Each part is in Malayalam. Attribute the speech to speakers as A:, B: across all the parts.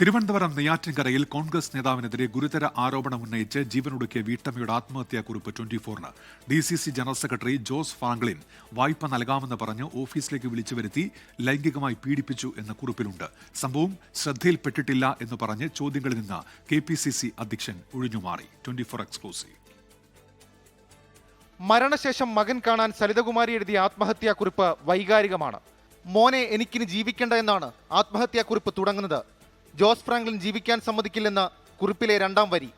A: തിരുവനന്തപുരം നെയ്യാറ്റിൻകരയിൽ കോൺഗ്രസ് നേതാവിനെതിരെ ഗുരുതര ആരോപണം ഉന്നയിച്ച് ജീവനൊടുക്കിയ വീട്ടമ്മയുടെ ആത്മഹത്യാക്കുറിപ്പ് twenty ഫോറിന് D C C general secretary Jose Franklin വായ്പ നൽകാമെന്ന് പറഞ്ഞ് ഓഫീസിലേക്ക് വിളിച്ചു വരുത്തി ലൈംഗികമായി പീഡിപ്പിച്ചു എന്ന കുറിപ്പിലുണ്ട്. സംഭവം ശ്രദ്ധയിൽപ്പെട്ടിട്ടില്ല എന്ന് പറഞ്ഞ് ചോദ്യങ്ങളിൽ നിന്ന് കെ പി സി സി അധ്യക്ഷൻ ഒഴിഞ്ഞുമാറി. Twenty four exclusive.
B: മരണശേഷം മകൻ കാണാൻ സരിതകുമാരി എഴുതിയ ആത്മഹത്യാക്കുറിപ്പ് വൈകാരികമാണ്. മോനെ എനിക്കിനി ജീവിക്കേണ്ട എന്നാണ് ആത്മഹത്യാക്കുറിപ്പ് തുടങ്ങുന്നത്. ജോസ് ഫ്രാങ്ക്ലിൻ ജീവിക്കാൻ സമ്മതിക്കില്ലെന്ന കുറിപ്പിലെ രണ്ടാം വരി.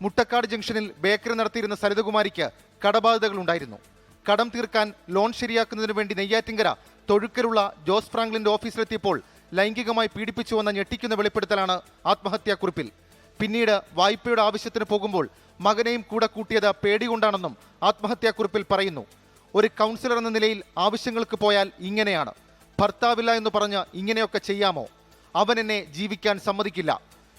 B: മുട്ടക്കാട് ജംഗ്ഷനിൽ ബേക്കറി നടത്തിയിരുന്ന സരിതകുമാരിക്ക് കടബാധ്യതകൾ ഉണ്ടായിരുന്നു കടം തീർക്കാൻ ലോൺ ശരിയാക്കുന്നതിനു വേണ്ടി നെയ്യാറ്റിങ്കര തൊഴുക്കലുള്ള ജോസ് ഫ്രാങ്ക്ലിന്റെ ഓഫീസിലെത്തിയപ്പോൾ ലൈംഗികമായി പീഡിപ്പിച്ചുവെന്ന ഞെട്ടിക്കുന്ന വെളിപ്പെടുത്തലാണ് ആത്മഹത്യാക്കുറിപ്പിൽ പിന്നീട് വായ്പയുടെ ആവശ്യത്തിന് പോകുമ്പോൾ മകനെയും കൂടെ കൂട്ടിയത് പേടികൊണ്ടാണെന്നും ആത്മഹത്യാക്കുറിപ്പിൽ പറയുന്നു. ഒരു കൗൺസിലർ എന്ന നിലയിൽ ആവശ്യങ്ങൾക്ക് പോയാൽ ഇങ്ങനെയാണ്. ഭർത്താവില്ല എന്ന് പറഞ്ഞ് ഇങ്ങനെയൊക്കെ ചെയ്യാമോ? അവൻ എന്നെ ജീവിക്കാൻ സമ്മതിക്കില്ല.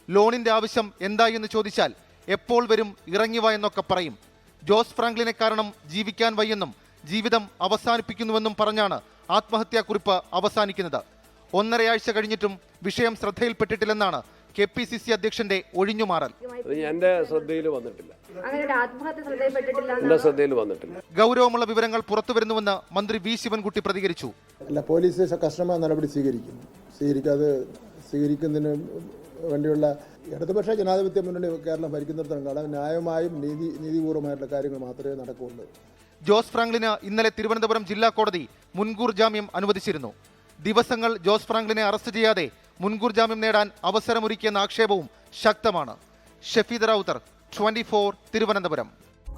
B: ലോണിന്റെ ആവശ്യം എന്തായി എന്ന് ചോദിച്ചാൽ എപ്പോൾ വരും ഇറങ്ങിവ എന്നൊക്കെ പറയും. ജോസ് ഫ്രാങ്ക്ലിനെ കാരണം ജീവിക്കാൻ വയ്യെന്നും ജീവിതം അവസാനിപ്പിക്കുന്നുവെന്നും പറഞ്ഞാണ് ആത്മഹത്യാക്കുറിപ്പ് അവസാനിക്കുന്നത്. ഒന്നരയാഴ്ച കഴിഞ്ഞിട്ടും വിഷയം ശ്രദ്ധയിൽപ്പെട്ടിട്ടില്ലെന്നാണ് കെ പി സി സി അധ്യക്ഷന്റെ ഒഴിഞ്ഞുമാറൽ.
C: ശ്രദ്ധയിൽ വന്നിട്ടില്ല.
D: അങ്ങനെ ആത്മഹത്യ ശ്രദ്ധയിൽപ്പെട്ടിട്ടില്ല
C: എന്റെ ശ്രദ്ധയിൽ വന്നിട്ടില്ല.
B: ഗൗരവമുള്ള വിവരങ്ങൾ പുറത്തുവരുന്നുവെന്ന് മന്ത്രി വി ശിവൻകുട്ടി പ്രതികരിച്ചു.
E: അല്ല പോലീസ് കർശനമായ നടപടി സ്വീകരിക്കും. സ്വീകരിക്കാതെ സ്വീകരിക്കുന്നതിന് വേണ്ടിയുള്ള ഇടതുപക്ഷ ജനാധിപത്യ മുന്നണി കേരളം ഭരിക്കുന്നിടത്തോളം കാലം ന്യായമായും നീതി നീതിപൂർവമായിട്ടുള്ള കാര്യങ്ങൾ മാത്രമേ നടക്കുകയുള്ളൂ.
B: ജോസ് ഫ്രാങ്ക്ലിന് ഇന്നലെ തിരുവനന്തപുരം ജില്ലാ കോടതി മുൻകൂർ ജാമ്യം അനുവദിച്ചിരുന്നു. ദിവസങ്ങൾ ജോസ് ഫ്രാങ്ക്ലിനെ അറസ്റ്റ് ചെയ്യാതെ മുൻകൂർ ജാമ്യം നേടാൻ അവസരമൊരുക്കിയെന്ന ആക്ഷേപവും ശക്തമാണ്. ഷഫീദ് റൌത്തർ ട്വന്റി തിരുവനന്തപുരം.